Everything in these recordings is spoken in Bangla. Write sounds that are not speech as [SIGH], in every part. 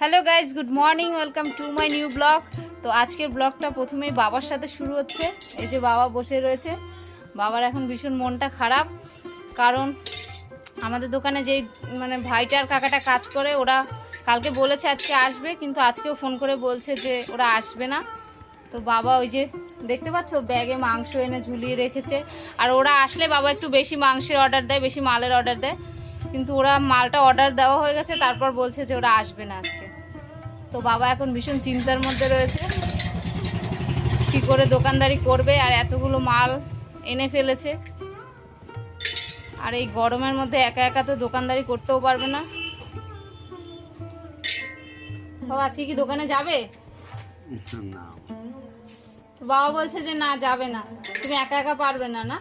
Hello guys good morning welcome to my new blog তো আজকের ব্লগটা প্রথমেই বাবার সাথে শুরু হচ্ছে। এই যে বাবা বসে রয়েছে। বাবার এখন ভীষণ মনটা খারাপ। কারণ আমাদের দোকানে যেই মানে ভাইটার কাকাটা কাজ করে, ওরা কালকে বলেছে আজকে আসবে, কিন্তু আজকেও ফোন করে বলছে যে ওরা আসবে না। তো বাবা ওই যে, দেখতে পাচ্ছ? ব্যাগে মাংস এনে ঝুলিয়ে রেখেছে। আর ওরা আসলে বাবা একটু বেশি মাংসের অর্ডার দেয়, বেশি মালের অর্ডার দেয়। কিন্তু ওরা মালটা অর্ডার দেওয়া হয়ে গেছে তারপর বলছে যে ওরা আসবে না আজকে। তো বাবা এখন ভীষণ চিন্তার মধ্যে রয়েছে। কি করে দোকানদারি করবে আর এতগুলো মাল এনে ফেলেছে। আর এই গরমের মধ্যে একা একা তো দোকানদারি করতেও পারবে না। বাবা আজকে কি দোকানে যাবে? না। বাবা বলছে যে না যাবে না। তুমি একা একা পারবে না না?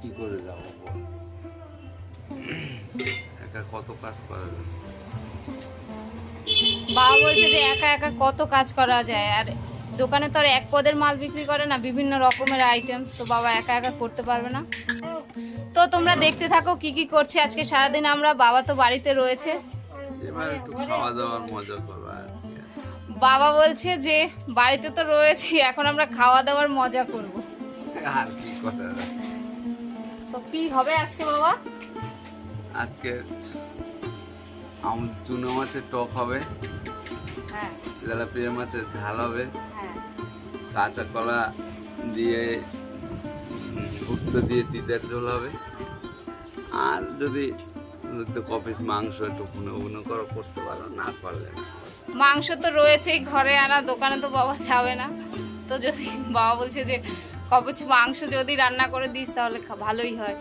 কি করে যাব [COUGHS] একা কত কাজ করা যাবে বাবা বলছে যে একা একা কত কাজ করা যায়? আর দোকানে তো আর এক পদের মাল বিক্রি করে না বিভিন্ন রকমের আইটেম তো বাবা একা একা করতে পারবে না। তো তোমরা দেখতে থাকো কি কি করছে আজকে সারাদিন আমরা বাবা তো বাড়িতে রয়েছে। এবার একটু খাওয়া দাওয়ার মজা করব আর কি। বাবা বলছে যে বাড়িতে তো রয়েছি এখন আমরা খাওয়া দাওয়ার মজা করব। আর কি করা কি হবে আজকে বাবা? আজকে আম চুনো মাছের টক হবে। হ্যাঁ। তেলাপিয়া মাছের ঝাল হবে। হ্যাঁ। কাঁচা কলা দিয়ে উস্ত দিয়ে তিতের ঝোল হবে। আর যদি কপিস মাংস একটু ভুনো ভুনো করো করতে পারো না পারলে মাংস তো রয়েছেই ঘরে আনা দোকানে তো বাবা যাবে না। তো যদি বাবা বলছে যে কবচ মাংস যদি রান্না করে দিস তাহলে ভালোই হয়।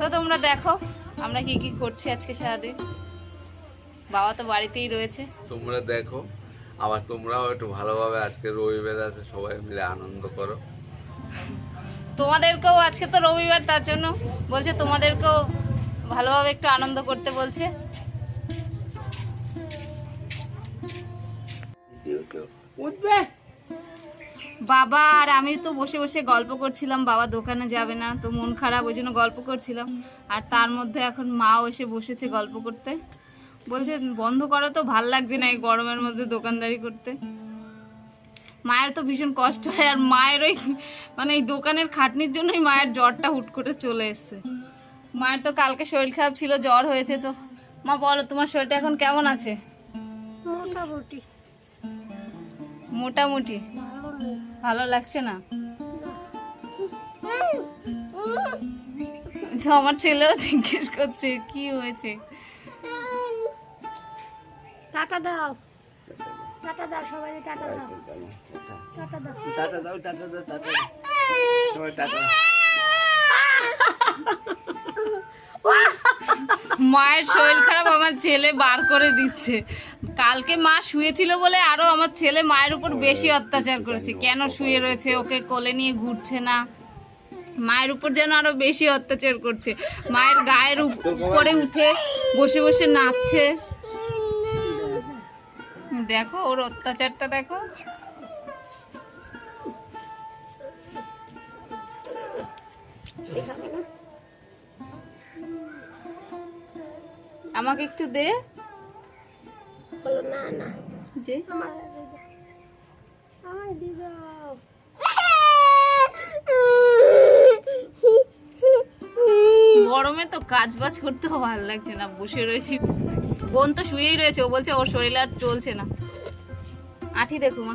তো তোমরা দেখো আমরা কি কি করছি আজকে সারাদিন। বাবা তো বাড়িতেই রয়েছে। তোমরা দেখো আবার তোমরাও একটু ভালোভাবে আজকে রবিবার আছে সবাই মিলে আনন্দ করো। তোমাদেরকেও আজকে তো রবিবার তার জন্য বলছে তোমাদেরকেও ভালোভাবে একটু আনন্দ করতে বলছে। উঠবে? বাবা আর আমি তো বসে বসে গল্প করছিলাম বাবা দোকানে যাবে না তো মন খারাপ ওই জন্য গল্প করছিলাম। আর তার মধ্যে এখন মাও এসে বসেছে গল্প করতে। বলছে বন্ধ করা তো ভালো লাগছে না এই গরমের মধ্যে দোকানদারি করতে। মায়ের তো ভীষণ কষ্ট হয় আর মায়ের ওই মানে এই দোকানের খাটনির জন্যই মায়ের জ্বরটা হুট করে চলে এসছে। মায়ের তো কালকে শরীর খারাপ ছিল জ্বর হয়েছে তো। মা বলো তোমার শরীরটা এখন কেমন আছে? মোটামুটি। মোটামুটি। ভালো লাগছে না? তো আমার ছেলেও জিজ্ঞেস করছে কি হয়েছে? টাটা দাও। টাটা দাও সবাই টাটা দাও। টাটা দাও। টাটা দাও টাটা দাও টাটা দাও। সবাই টাটা। মায়ের শরীর খারাপ আমার ছেলে বার করে দিচ্ছে। কালকে মা শুয়েছিল বলে আরও আমার ছেলে মায়ের উপর বেশি অত্যাচার করেছে কেন শুয়ে রয়েছে ওকে কোলে নিয়ে ঘুরছে না মায়ের উপর যেন আরও বেশি অত্যাচার করছে মায়ের গায়ের উপরে উঠে বসে বসে নাচছে দেখো ওর অত্যাচারটা দেখো আমাকে একটু দে না না যে আমার আমার দিয়ে গরমে তো কাজ বাজ করতেও ভালো লাগছে না বসে রয়েছি। বোন তো শুয়েই রয়েছে ও বলছে ওর শরীর আর চলছে না। আঠি দেখো মা।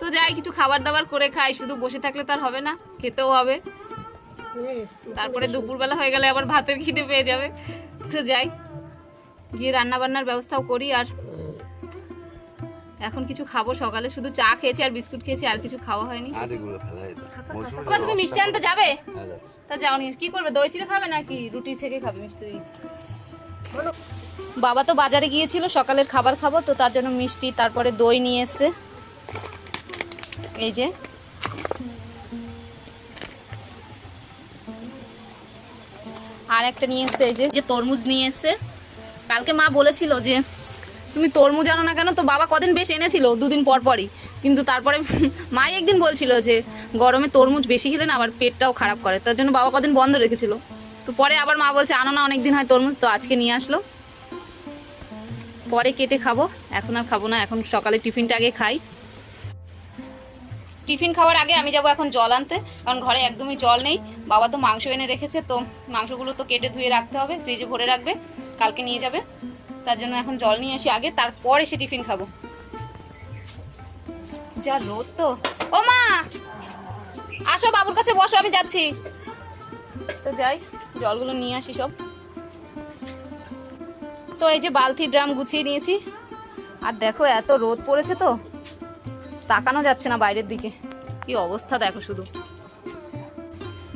তো যাই কিছু খাবার দাবার করে খাই শুধু বসে থাকলে তো আর হবে না খেতেও হবে। তারপরে দুপুরবেলা হয়ে গেলে আবার ভাতের খিদে পেয়ে যাবে। যাই। গিয়ে রান্না বান্নার ব্যবস্থাও করি আর এখন কিছু খাব সকালে। শুধু চা খেয়েছি আর বিস্কুট খেয়েছি আর কিছু খাওয়া হয়নি। মৌসুমী তুমি মিষ্টি আনতে যাবে? হ্যাঁ তা যাও নি। কি করবে দই চিড়ে খাবে নাকি রুটি ছেঁকে খাবে মিষ্টি? বাবা তো বাজারে গিয়েছিল সকালের খাবার খাব তো তার জন্য মিষ্টি তারপরে দই নিয়ে এসছে। এই যে আর একটা নিয়ে এসছে যে যে তরমুজ নিয়ে এসছে। কালকে মা বলেছিল যে, তুমি তরমুজ আনো না কেন? তো বাবা কদিন বেশ এনেছিল, দুদিন পর পরই। কিন্তু তারপরে [LAUGHS] মাই একদিন বলছিল যে, গরমে তরমুজ বেশি খেলে না, আবার পেটটাও খারাপ করে। তার জন্য বাবা কদিন বন্ধ রেখেছিল। তো পরে আবার মা বলছে, আনো না, অনেকদিন হয় তরমুজ। তো আজকে নিয়ে আসলো। পরে কেটে খাব, এখন আর খাব না, এখন সকালে টিফিনটা আগে খাই। টিফিন খাওয়ার আগে আমি যাব এখন জল আনতে, কারণ ঘরে একদমই জল নেই। বাবা তো মাংস এনে রেখেছে, তো মাংসগুলো তো কেটে ধুয়ে রাখতে হবে, ফ্রিজে ভরে রাখবে, কালকে নিয়ে যাবে। তার জন্য এখন জল নিয়ে আসি আগে, তারপর এসে টিফিন খাব। যা রোদ তো। ও মা! আসো বাবুর কাছে বসো, আমি যাচ্ছি। তো যাই, জলগুলো নিয়ে আসি সব। তো এই যে বালতি ড্রাম গুছিয়ে নিয়েছি। আর দেখো, এত রোদ পড়েছে তো। তাকানো যাচ্ছে না বাইরের দিকে। কি অবস্থা দেখো শুধু।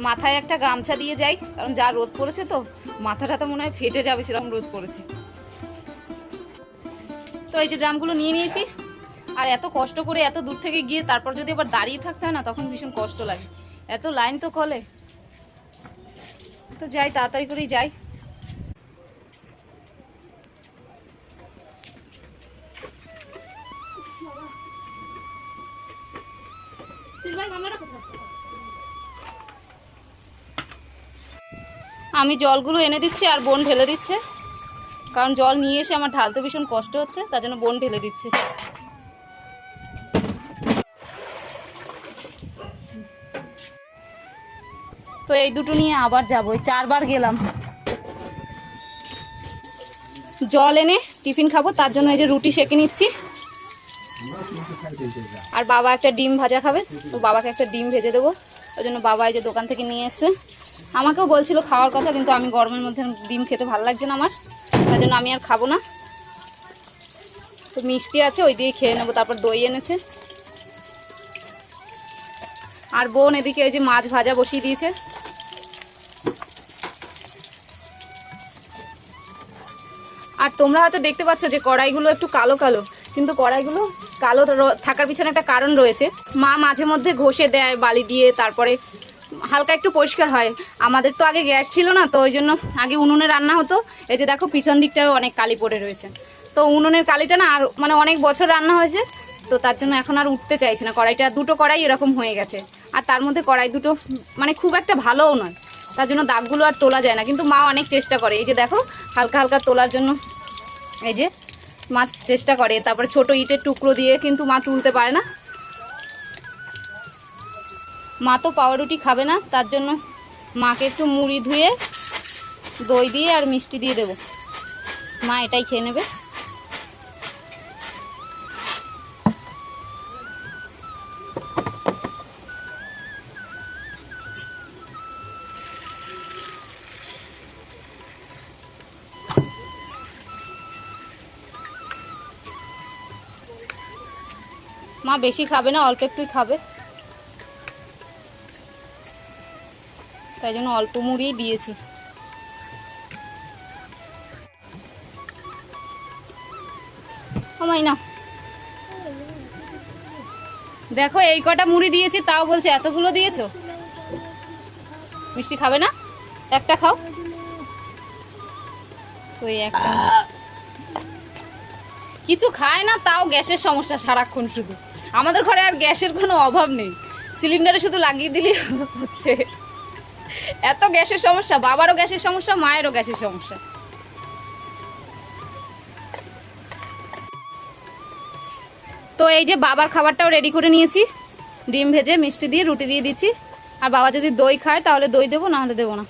মাথায় একটা গামছা দিয়ে যাই, কারণ যা রোদ পড়েছে তো, মাথাটা তো মনে হয় ফেটে যাবে সেরকম রোদ পড়েছে। তো এই যে ড্রামগুলো নিয়ে নিয়েছি, আর এত কষ্ট করে এত দূর থেকে গিয়ে তারপর যদি আবার দাঁড়িয়ে থাকতে হয় না, তখন ভীষণ কষ্ট লাগে। এত লাইন তো কলে। তো যাই, তাড়াতাড়ি করেই যাই। আমি জলগুলো এনে দিচ্ছি আর বোন ঢেলে দিচ্ছে। কারণ জল নিয়ে এসে আমার ঢালতে ভীষণ কষ্ট হচ্ছে, তার জন্য বোন ঢেলে দিচ্ছে। তো এই দুটো নিয়ে আবার যাব চারবার গেলাম। জল এনে টিফিন খাব, তার জন্য এই যে রুটি সেঁকে নিচ্ছি। আর বাবা একটা ডিম ভাজা খাবে, তো বাবাকে একটা ডিম ভেজে দেবো। ওই জন্য বাবা এই যে দোকান থেকে নিয়ে এসছে। আমাকেও বলছিল খাওয়ার কথা, কিন্তু আমি গরমের মধ্যে ডিম খেতে ভালো লাগছে না আমার। তার আমি আর খাব না। তো মিষ্টি আছে, ওই দিয়ে খেয়ে নেব, তারপর দই এনেছে। আর বোন এদিকে এই যে মাছ ভাজা বসিয়ে দিয়েছে। আর তোমরা হয়তো দেখতে পাচ্ছ যে কড়াইগুলো একটু কালো কালো, কিন্তু কড়াইগুলো কালো থাকার পিছনে একটা কারণ রয়েছে। মা মাঝে মধ্যে ঘষে দেয়, বালি দিয়ে, তারপরে হালকা একটু পরিষ্কার হয়। আমাদের তো আগে গ্যাস ছিল না, তো ওই জন্য আগে উনুনে রান্না হতো। এই যে দেখো, পিছন দিকটাও অনেক কালি পড়ে রয়েছে। তো উনুনের কালিটা না আর মানে অনেক বছর রান্না হয়েছে, তো তার জন্য এখন আর উঠতে চাইছে না। কড়াইটা, দুটো কড়াই এরকম হয়ে গেছে। আর তার মধ্যে কড়াই দুটো মানে খুব একটা ভালোও নয়। তার জন্য দাগগুলো আর তোলা যায় না, কিন্তু মা অনেক চেষ্টা করে। এই যে দেখো, হালকা হালকা তোলার জন্য এই যে মা চেষ্টা করে। তারপরে ছোট ইটের টুকরো দিয়ে কিন্তু মা তুলতে পারে না। মা তো পাউরুটি খাবে না, তার জন্য মাকে একটু মুড়ি ধুয়ে, দই দিয়ে আর মিষ্টি দিয়ে দেবো। মা এটাই খেয়ে নেবে। মা বেশি খাবে না, অল্প একটুই খাবে। তাই জন্য অল্প মুড়িই দিয়েছি। না দেখো, এই কটা মুড়ি দিয়েছি, তাও বলছে, এতগুলো দিয়েছ? মিষ্টি খাবে না? একটা খাও। একটা। কিছু খায় না, তাও গ্যাসের সমস্যা সারাক্ষণ শুধু। আমাদের ঘরে আর গ্যাসের কোনো অভাব নেই। সিলিন্ডারে শুধু লাগিয়ে দিলেই হচ্ছে। এত গ্যাসের সমস্যা, বাবারও গ্যাসের সমস্যা, মায়েরও গ্যাসের সমস্যা। তো এই যে বাবার খাবারটাও রেডি করে নিয়েছি। ডিম ভেজে, মিষ্টি দিয়ে, রুটি দিয়ে দিচ্ছি। আর বাবা যদি দই খায়, তাহলে দই দেবো, না হলে দেবো না।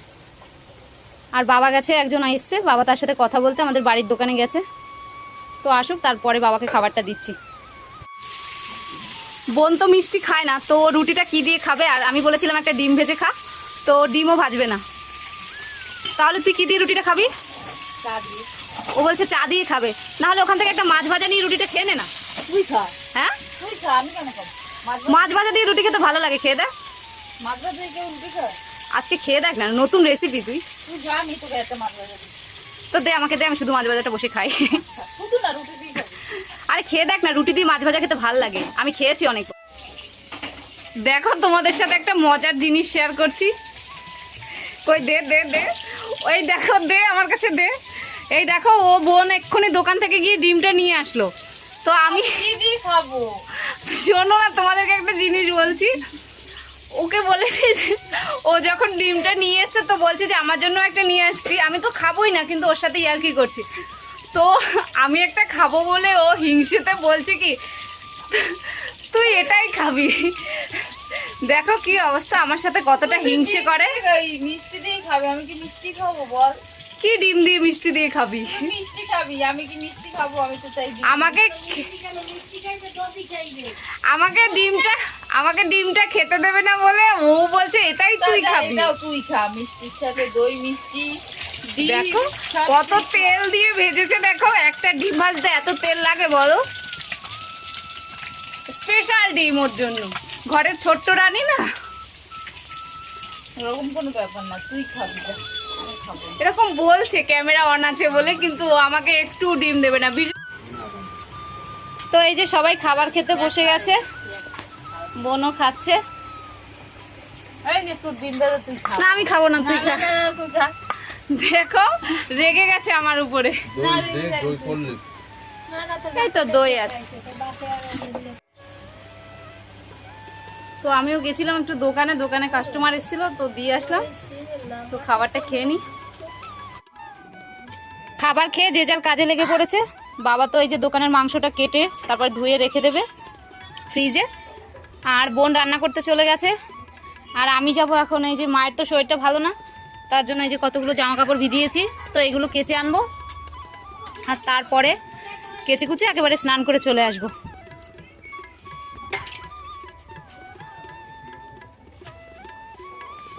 আর বাবা গেছে, একজন এসছে, বাবা তার সাথে কথা বলতে আমাদের বাড়ির দোকানে গেছে। তো আসুক, তারপরে বাবাকে খাবারটা দিচ্ছি। বোন তো মিষ্টি খায় না, তো রুটিটা কি দিয়ে খাবে? আর আমি বলেছিলাম একটা ডিম ভেজে খা। তো ডিমও ভাজবে না। তাহলে তুই কি দিয়ে রুটিটা খাবি? ও বলছে চা দিয়ে খাবে। নাহলে ওখান থেকে একটা মাছ ভাজা নিয়ে রুটিটা খেয়ে নে না। তুই খা। হ্যাঁ? তুই খা আমি কেন খাব? মাছ ভাজা দিয়ে রুটি খেতে ভালো লাগে খেয়ে দেখ। মাছ ভাজা দিয়ে রুটি খা আজকে খেয়ে দেখ না নতুন রেসিপি তুই। তুই যা তোকে একটা মাছ ভাজা তো দে আমাকে দে আমি শুধু মাছ ভাজাটা বসে খাই। শুধু না রুটি দিয়ে আরে খেয়ে দেখ না রুটি দিয়ে মাছ ভাজা খেতে ভালো লাগে। আমি খেয়েছি অনেক। দেখো তোমাদের সাথে একটা মজার জিনিস শেয়ার করছি। কই দে দে দে। ওই দেখো দে আমার কাছে দে। এই দেখো ও বোন এক্ষুনি দোকান থেকে গিয়ে ডিমটা নিয়ে আসলো। তো আমি খাব। শোনো না তোমাদেরকে একটা জিনিস বলছি। ওকে বলেছে যে ও যখন ডিমটা নিয়ে এসছে তো বলছে যে আমার জন্য একটা নিয়ে আসছি আমি তো খাবোই না কিন্তু ওর সাথে ইয়ার কি করছি। তো আমি একটা খাব বলে ও হিংসেতে বলছে কি তুই এটাই খাবি। দেখো কি অবস্থা আমার সাথে কতটা হিংসে করে। মিষ্টি দিয়ে খাবে আমি কি মিষ্টি খাব বল? কি ডিম দিয়ে মিষ্টি দিয়ে খাবি? মিষ্টি খাবি? আমি কি মিষ্টি খাব? আমি তো চাই আমাকে আমাকে ডিমটা আমাকে ডিমটা খেতে দেবে না বলে ও বলছে এটাই তুই খাবি। তুই খা মিষ্টির সাথে দই মিষ্টি দেখো কত তেল দিয়ে ভেজেছে দেখো একটা ডিম ভাজতে এত তেল লাগে বলো। স্পেশাল ডিম ওর জন্য। ঘরের ছোট্ট রানী না? এরকম কোনো ব্যাপার না তুই খাবি। এরকম বলছে ক্যামেরা অন আছে বলে কিন্তু আমাকে একটু ডিম দেবে না। তো এই যে সবাই খাবার খেতে বসে গেছে। বোনও খাচ্ছে। এই নে তোর ডিমটা তো তুই খা। না আমি খাব না তুই খা। দেখো রেগে গেছে আমার উপরে। এই তো দই আছে। তো আমিও গেছিলাম একটু দোকানে দোকানে কাস্টমার এসেছিল, তো দিয়ে আসলাম। তো খাবারটা খেয়ে নি। খাবার খেয়ে যে যার কাজে লেগে পড়েছে, বাবা তো এই যে দোকানের মাংসটা কেটে তারপর ধুয়ে রেখে দেবে ফ্রিজে আর বোন রান্না করতে চলে গেছে। আর আমি যাব এখন এই যে মায়ের তো শরীরটা ভালো না, তার জন্য এই যে কতগুলো জামা কাপড় ভিজিয়েছি, তো এগুলো কেচে আনব। আর তারপরে কেচে কুচে একেবারে স্নান করে চলে আসব।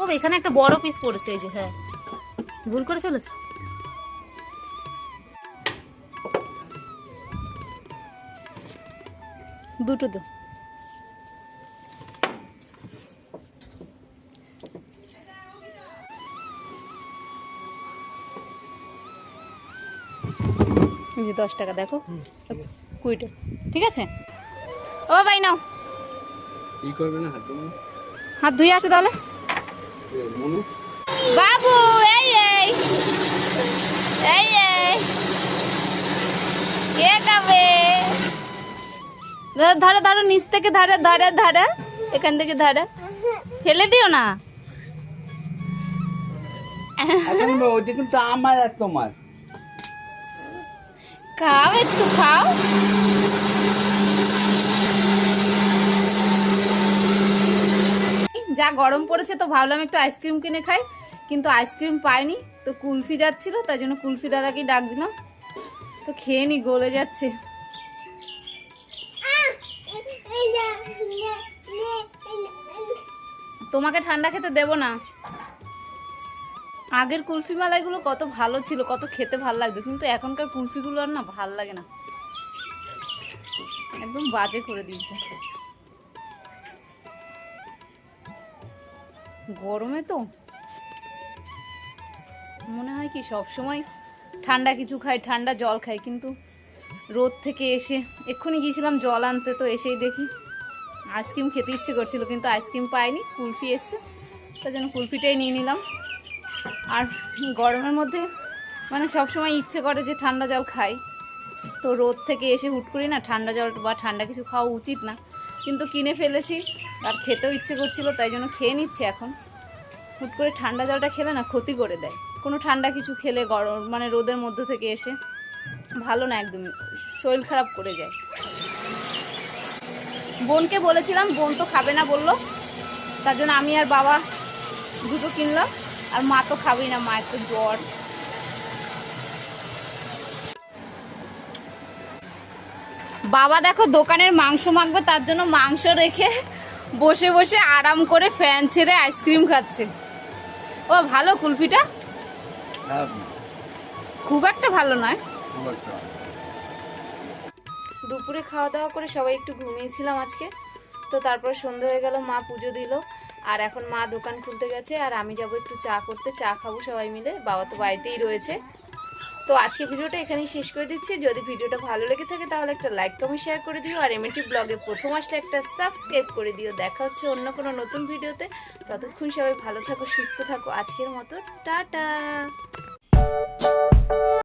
ও এখানে একটা বড় পিস পড়েছে এই যে হ্যাঁ। ভুল করে ফেলেছ? দুটো এই যে দশ টাকা দেখো। কুড়িটা ঠিক আছে? ও ভাই নাও। কি করবে না? হাত ধুয়ে আসো তাহলে। মনে। বাবু এই এই। এই এই। কে খাবে? ধরো ধরো নিচ থেকে ধারে ধারে ধারে। এখান থেকে ধারে। ফেলে দিও না। আচ্ছা না ওইটা কিন্তু আমার আর তোমার। খাও একটু খাও। যা গরম পড়েছে তো ভাবলাম একটু আইসক্রিম কিনে খাই, কিন্তু আইসক্রিম পাইনি, তো কুলফি যাচ্ছিল, তাই জন্য কুলফি দাদাকেই ডাক দিলাম। তো খেয়ে নি, গলে যাচ্ছে। তোমাকে ঠান্ডা খেতে দেব না। আগের কুলফি মালাইগুলো কত ভালো ছিল, কত খেতে ভালো লাগতো, কিন্তু এখনকার কুলফিগুলো আর না ভালো লাগে না। একদম বাজে করে দিয়েছে। গরমে তো। মনে হয় কি সব সময় ঠান্ডা কিছু খাই, ঠান্ডা জল খাই, কিন্তু রোদ থেকে এসে, এক্ষুনি গিয়েছিলাম জল আনতে, তো এসেই দেখি আইসক্রিম খেতে ইচ্ছে করছিল, কিন্তু আইসক্রিম পাইনি, কুলফি এসছে, তার জন্য কুলফিটাই নিয়ে নিলাম। আর গরমের মধ্যে মানে সব সময় ইচ্ছে করে যে ঠান্ডা জল খাই, তো রোদ থেকে এসে হুট করি না ঠান্ডা জল বা ঠান্ডা কিছু খাওয়া উচিত না। কিন্তু কিনে ফেলেছি আর খেতেও ইচ্ছে করছিল, তাই জন্য খেয়ে নিচ্ছে এখন। হুট করে ঠান্ডা জলটা খেলে না ক্ষতি করে দেয়। কোনো ঠান্ডা কিছু খেলে গরম মানে রোদের মধ্য থেকে এসে ভালো না একদম, শরীর খারাপ করে যায়। বোনকে বলেছিলাম, বোন তো খাবে না, বলল। তার জন্য আমি আর বাবা দুটো কিনলাম, আর মা তো খাবেই না, মায়ের তো জ্বর। বাবা দেখো দোকানের মাংস মাখবে, তার জন্য মাংস রেখে বসে বসে আরাম করে ফ্যান ছেড়ে আইসক্রিম খাচ্ছে। ও ভালো কুলফিটা? হ্যাঁ। খুব একটা ভালো নয়। দুপুরে খাওয়া দাওয়া করে সবাই একটু ঘুমিয়েছিলাম আজকে। তো তারপর সন্ধে হয়ে গেল মা পুজো দিল। আর এখন মা দোকান খুলতে গেছে আর আমি যাব একটু চা করতে। চা খাব সবাই মিলে বাবা তো বাড়িতেই রয়েছে। তো আজকে ভিডিওটা এখানেই শেষ করে দিচ্ছি। যদি ভিডিওটা ভালো লেগে থাকে তাহলে একটা লাইক কমেন্ট শেয়ার করে দিও আর এমএটি ব্লগে প্রথম আসলে একটা সাবস্ক্রাইব করে দিও। দেখা হচ্ছে অন্য কোনো নতুন ভিডিওতে। ততক্ষণ সবাই ভালো থাকো, সুস্থ থাকো। আজকের মতো, টাটা!